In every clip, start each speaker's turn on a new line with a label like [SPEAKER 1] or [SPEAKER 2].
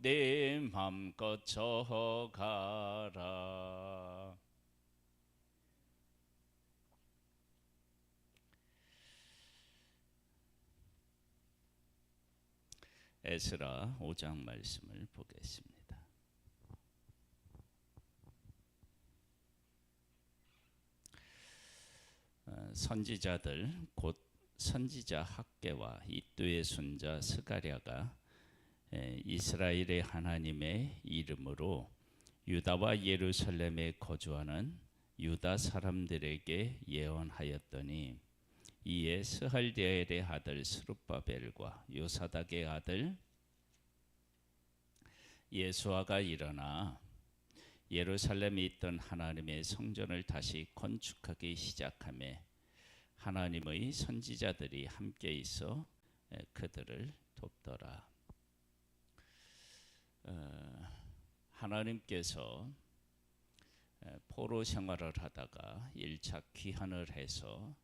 [SPEAKER 1] 내 맘껏 저가라 에스라 5장 말씀을 보겠습니다. 어, 선지자들 곧 선지자 학계와 이뚜의 손자 스가랴가 에, 이스라엘의 하나님의 이름으로 유다와 예루살렘에 거주하는 유다 사람들에게 예언하였더니 이에 스할디엘의 아들 스룹바벨과 요사닥의 아들 예수아가 일어나 예루살렘에 있던 하나님의 성전을 다시 건축하기 시작함에 하나님의 선지자들이 함께 있어 그들을 돕더라. 어, 하나님께서 포로 생활을 하다가 1차 귀환을 해서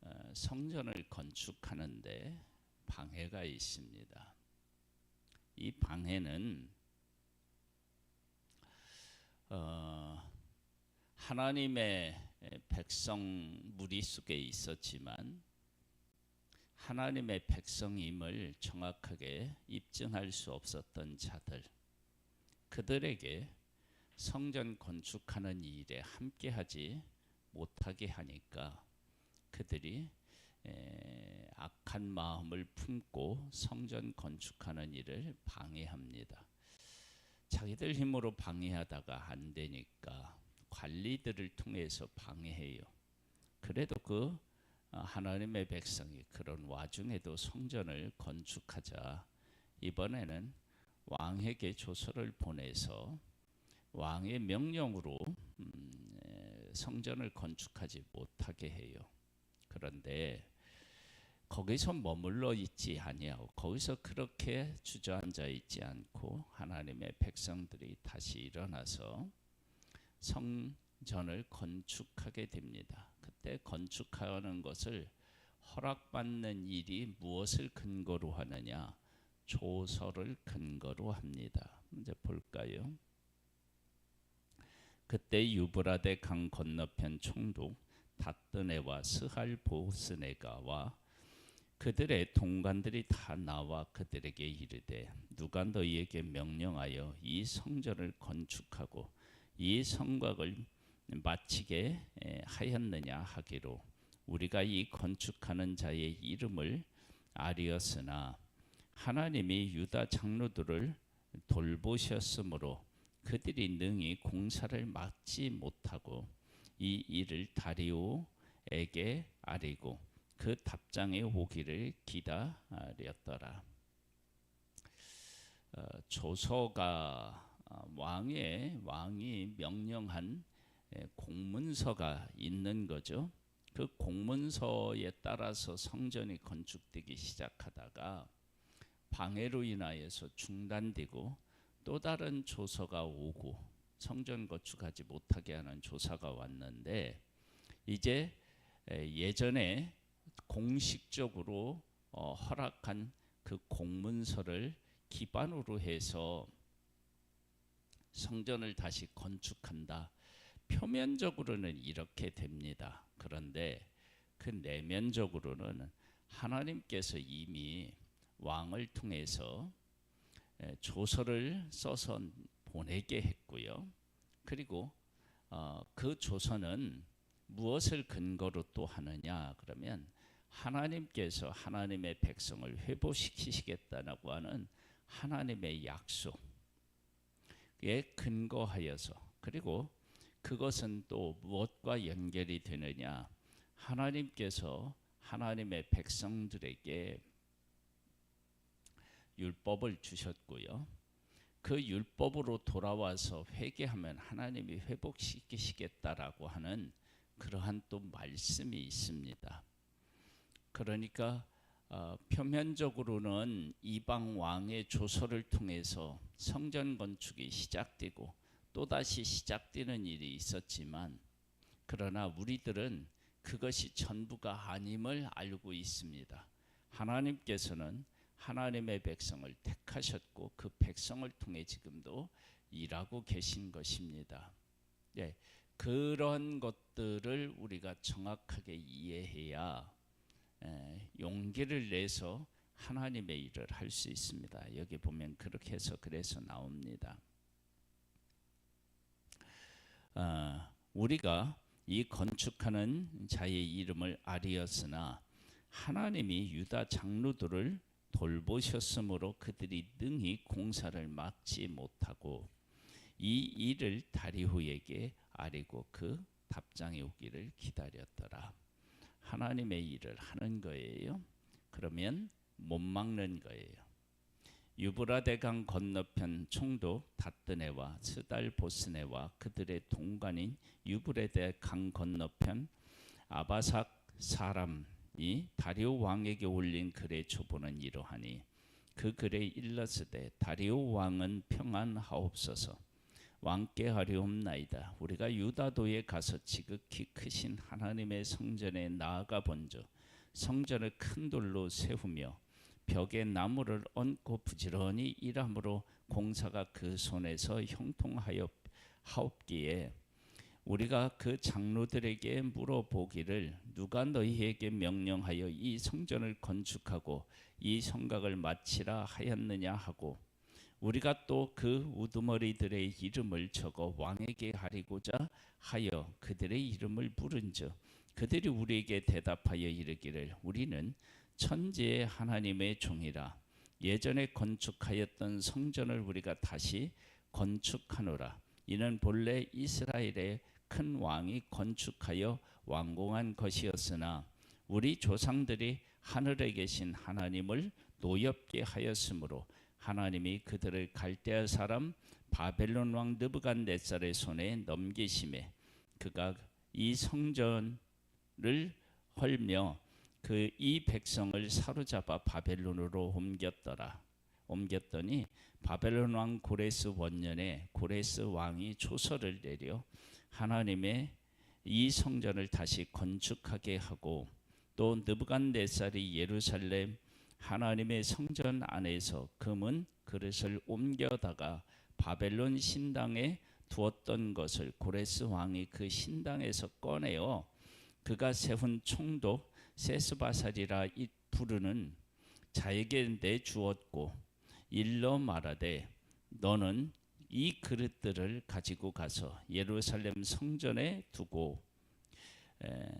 [SPEAKER 1] 어, 성전을 건축하는데 방해가 있습니다. 이 방해는 어, 하나님의 백성 무리 속에 있었지만 하나님의 백성임을 정확하게 입증할 수 없었던 자들 그들에게 성전 건축하는 일에 함께하지 못하게 하니까 그들이 에, 악한 마음을 품고 성전 건축하는 일을 방해합니다. 자기들 힘으로 방해하다가 안 되니까 관리들을 통해서 방해해요. 그래도 그 어, 하나님의 백성이 그런 와중에도 성전을 건축하자 이번에는 왕에게 조서를 보내서 왕의 명령으로 음, 성전을 건축하지 못하게 해요. 그런데 거기서 머물러 있지 아니하고 거기서 그렇게 주저앉아 있지 않고 하나님의 백성들이 다시 일어나서 성전을 건축하게 됩니다. 그때 건축하는 것을 허락받는 일이 무엇을 근거로 하느냐? 조서를 근거로 합니다. 이제 볼까요? 그때 유브라데 강 건너편 총독 다뜨네와 스할보스네가와 그들의 동관들이 다 나와 그들에게 이르되 누가 너희에게 명령하여 이 성전을 건축하고 이 성곽을 마치게 하였느냐 하기로 우리가 이 건축하는 자의 이름을 아리었으나 하나님이 유다 장로들을 돌보셨으므로 그들이 능히 공사를 막지 못하고 이 일을 다리오에게 아리고 그 답장의 오기를 기다렸더라. 어, 조서가 어, 왕의 왕이 명령한 공문서가 있는 거죠. 그 공문서에 따라서 성전이 건축되기 시작하다가 방해로 인하여서 중단되고 또 다른 조서가 오고 성전 건축하지 못하게 하는 조사가 왔는데 이제 예전에 공식적으로 어, 허락한 그 공문서를 기반으로 해서 성전을 다시 건축한다. 표면적으로는 이렇게 됩니다. 그런데 그 내면적으로는 하나님께서 이미 왕을 통해서 조서를 써서 보내게 했고요. 그리고 어, 그 조서는 무엇을 근거로 또 하느냐 그러면 하나님께서 하나님의 백성을 회복시키시겠다라고 하는 하나님의 약속에 근거하여서 그리고 그것은 또 무엇과 연결이 되느냐 하나님께서 하나님의 백성들에게 율법을 주셨고요. 그 율법으로 돌아와서 회개하면 하나님이 회복시키시겠다라고 하는 그러한 또 말씀이 있습니다. 그러니까 어, 표면적으로는 이방 왕의 조서를 통해서 성전 건축이 시작되고 또 다시 시작되는 일이 있었지만 그러나 우리들은 그것이 전부가 아님을 알고 있습니다. 하나님께서는 하나님의 백성을 택하셨고 그 백성을 통해 지금도 일하고 계신 것입니다. 예, 그런 것들을 우리가 정확하게 이해해야 에, 용기를 내서 하나님의 일을 할 수 있습니다. 여기 보면 그렇게 해서 그래서 나옵니다. 아, 우리가 이 건축하는 자의 이름을 아리었으나 하나님이 유다 장로들을 돌보셨으므로 그들이 능히 공사를 막지 못하고 이 일을 다리후에게 아리고 그 답장이 오기를 기다렸더라. 하나님의 일을 하는 거예요. 그러면 못 막는 거예요. 유브라데강 건너편 총독 다뜨네와 스달 보스네와 그들의 동관인 유브레데 강 건너편 아바삭 사람이 다리오 왕에게 올린 글의 초보는 이러하니 그 글에 일렀으되 다리오 왕은 평안하옵소서. 왕께 하리옵나이다. 우리가 유다도에 가서 지극히 크신 하나님의 성전에 나아가 본즉 성전을 큰 돌로 세우며 벽에 나무를 얹고 부지런히 일함으로 공사가 그 손에서 형통하여 하옵기에 우리가 그 장로들에게 물어보기를 누가 너희에게 명령하여 이 성전을 건축하고 이 성곽을 마치라 하였느냐 하고 우리가 또 그 우두머리들의 이름을 적어 왕에게 하리고자 하여 그들의 이름을 부른즉 그들이 우리에게 대답하여 이르기를 우리는 천지의 하나님의 종이라. 예전에 건축하였던 성전을 우리가 다시 건축하노라. 이는 본래 이스라엘의 큰 왕이 건축하여 완공한 것이었으나 우리 조상들이 하늘에 계신 하나님을 노엽게 하였으므로 하나님이 그들을 갈대아 사람 바벨론 왕 느부갓네살의 손에 넘기심에 그가 이 성전을 헐며 그 이 백성을 사로잡아 바벨론으로 옮겼더라. 옮겼더니 바벨론 왕 고레스 원년에 고레스 왕이 초서를 내려 하나님의 이 성전을 다시 건축하게 하고 또 느부갓네살이 예루살렘 하나님의 성전 안에서 금은 그릇을 옮겨다가 바벨론 신당에 두었던 것을 고레스 왕이 그 신당에서 꺼내어 그가 세운 총독 세스바살이라 부르는 자에게 내 주었고 일러 말하되 너는 이 그릇들을 가지고 가서 예루살렘 성전에 두고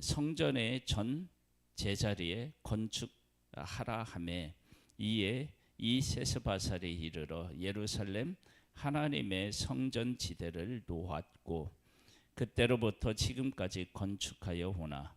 [SPEAKER 1] 성전의 전 제자리에 건축하라 하매 이에 이 세스바살이 이르러 예루살렘 하나님의 성전 지대를 놓았고 그때로부터 지금까지 건축하여 오나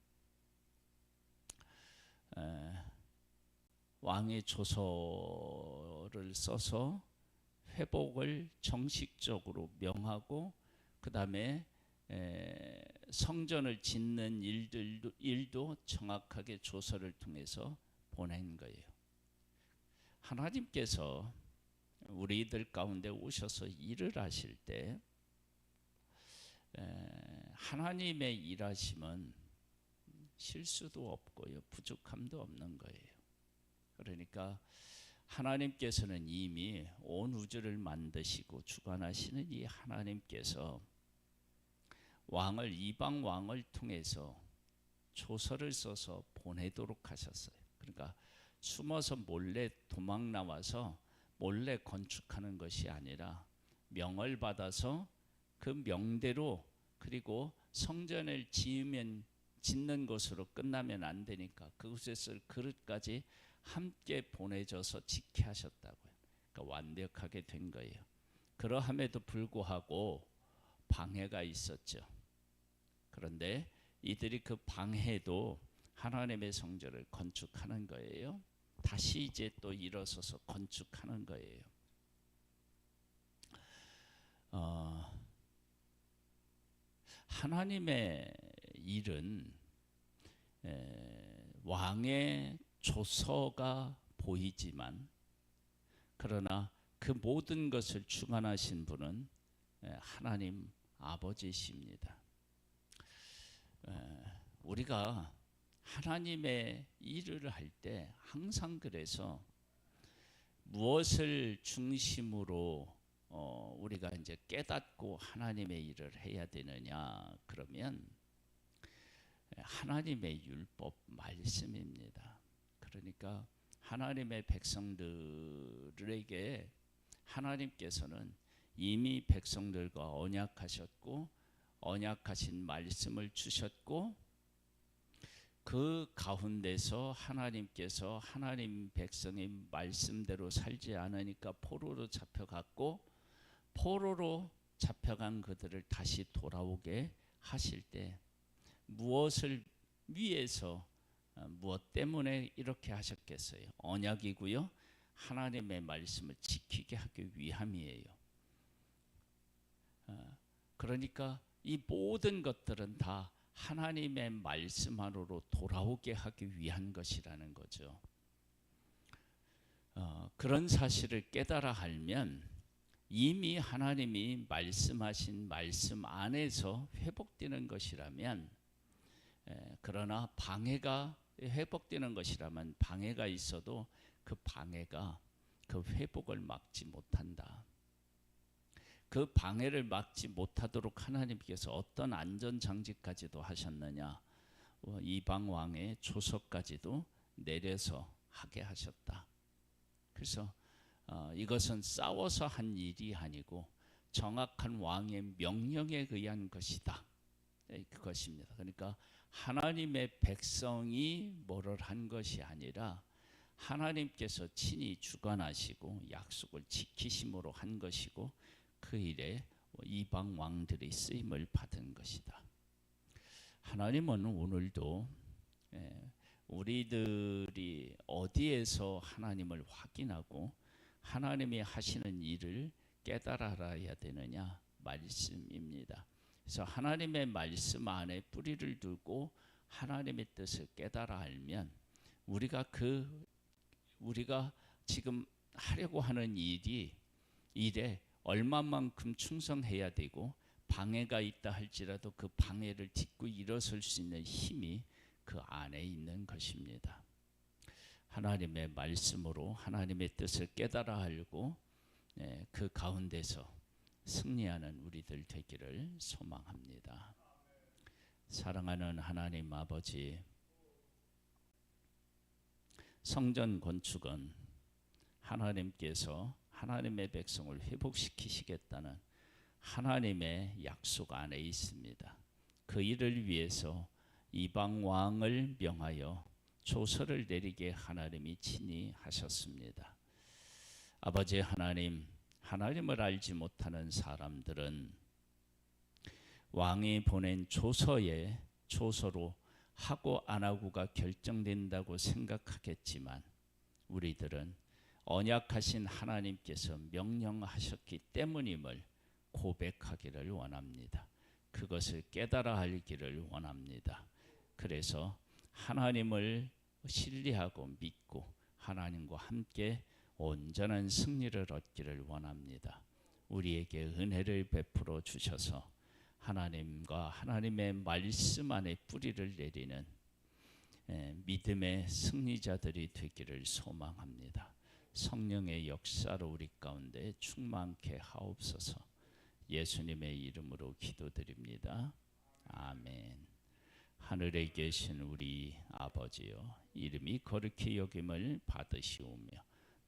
[SPEAKER 1] 에, 왕의 조서를 써서 회복을 정식적으로 명하고 그 다음에 성전을 짓는 일들도 일도 정확하게 조서를 통해서 보낸 거예요. 하나님께서 우리들 가운데 오셔서 일을 하실 때 하나님의 일하심은 실수도 없고요 부족함도 없는 거예요. 그러니까 하나님께서는 이미 온 우주를 만드시고 주관하시는 이 하나님께서 왕을 이방 왕을 통해서 조서를 써서 보내도록 하셨어요. 그러니까 숨어서 몰래 도망 나와서 몰래 건축하는 것이 아니라 명을 받아서 그 명대로 그리고 성전을 지으면 짓는 것으로 끝나면 안 되니까 그곳에 쓸 그릇까지 함께 보내줘서 지켜 하셨다고요. 그러니까 완벽하게 된 거예요. 그러함에도 불구하고 방해가 있었죠. 그런데 이들이 그 방해도 하나님의 성전을 건축하는 거예요. 다시 이제 또 일어서서 건축하는 거예요. 어, 하나님의 일은 에, 왕의 조서가 보이지만 그러나 그 모든 것을 주관하신 분은 에, 하나님 아버지십니다. 에, 우리가 하나님의 일을 할 때 항상 그래서 무엇을 중심으로 어, 우리가 이제 깨닫고 하나님의 일을 해야 되느냐 그러면 하나님의 율법 말씀입니다. 그러니까 하나님의 백성들에게 하나님께서는 이미 백성들과 언약하셨고 언약하신 말씀을 주셨고 그 가운데서 하나님께서 하나님 백성의 말씀대로 살지 않으니까 포로로 잡혀갔고 포로로 잡혀간 그들을 다시 돌아오게 하실 때 무엇을 위해서 어, 무엇 때문에 이렇게 하셨겠어요? 언약이고요. 하나님의 말씀을 지키게 하기 위함이에요. 어, 그러니까 이 모든 것들은 다 하나님의 말씀 안으로 돌아오게 하기 위한 것이라는 거죠. 어, 그런 사실을 깨달아 알면 이미 하나님이 말씀하신 말씀 안에서 회복되는 것이라면 에, 그러나 방해가 회복되는 것이라면 방해가 있어도 그 방해가 그 회복을 막지 못한다. 그 방해를 막지 못하도록 하나님께서 어떤 안전 장치까지도 하셨느냐? 어, 이방 왕의 조서까지도 내려서 하게 하셨다. 그래서 어, 이것은 싸워서 한 일이 아니고 정확한 왕의 명령에 의한 것이다. 네, 그것입니다. 그러니까 하나님의 백성이 뭐를 한 것이 아니라 하나님께서 친히 주관하시고 약속을 지키심으로 한 것이고 그 일에 이방 왕들의 쓰임을 받은 것이다. 하나님은 오늘도 예, 우리들이 어디에서 하나님을 확인하고 하나님이 하시는 일을 깨달아야 되느냐 말씀입니다. 그래서 하나님의 말씀 안에 뿌리를 두고 하나님의 뜻을 깨달아 알면 우리가 그 우리가 지금 하려고 하는 일이 일에 얼마만큼 충성해야 되고 방해가 있다 할지라도 그 방해를 딛고 일어설 수 있는 힘이 그 안에 있는 것입니다. 하나님의 말씀으로 하나님의 뜻을 깨달아 알고 예, 그 가운데서 승리하는 우리들 되기를 소망합니다. 사랑하는 하나님 아버지, 성전 건축은 하나님께서 하나님의 백성을 회복시키시겠다는 하나님의 약속 안에 있습니다. 그 일을 위해서 이방 왕을 명하여 조서를 내리게 하나님이 친히 하셨습니다. 아버지 하나님, 하나님을 알지 못하는 사람들은 왕이 보낸 조서에 조서로 하고 안 하고가 결정된다고 생각하겠지만 우리들은 언약하신 하나님께서 명령하셨기 때문임을 고백하기를 원합니다. 그것을 깨달아 알기를 원합니다. 그래서 하나님을 신뢰하고 믿고 하나님과 함께 온전한 승리를 얻기를 원합니다. 우리에게 은혜를 베풀어 주셔서 하나님과 하나님의 말씀 안에 뿌리를 내리는 믿음의 승리자들이 되기를 소망합니다. 성령의 역사로 우리 가운데 충만케 하옵소서. 예수님의 이름으로 기도드립니다. 아멘. 하늘에 계신 우리 아버지여 이름이 거룩히 여김을 받으시오며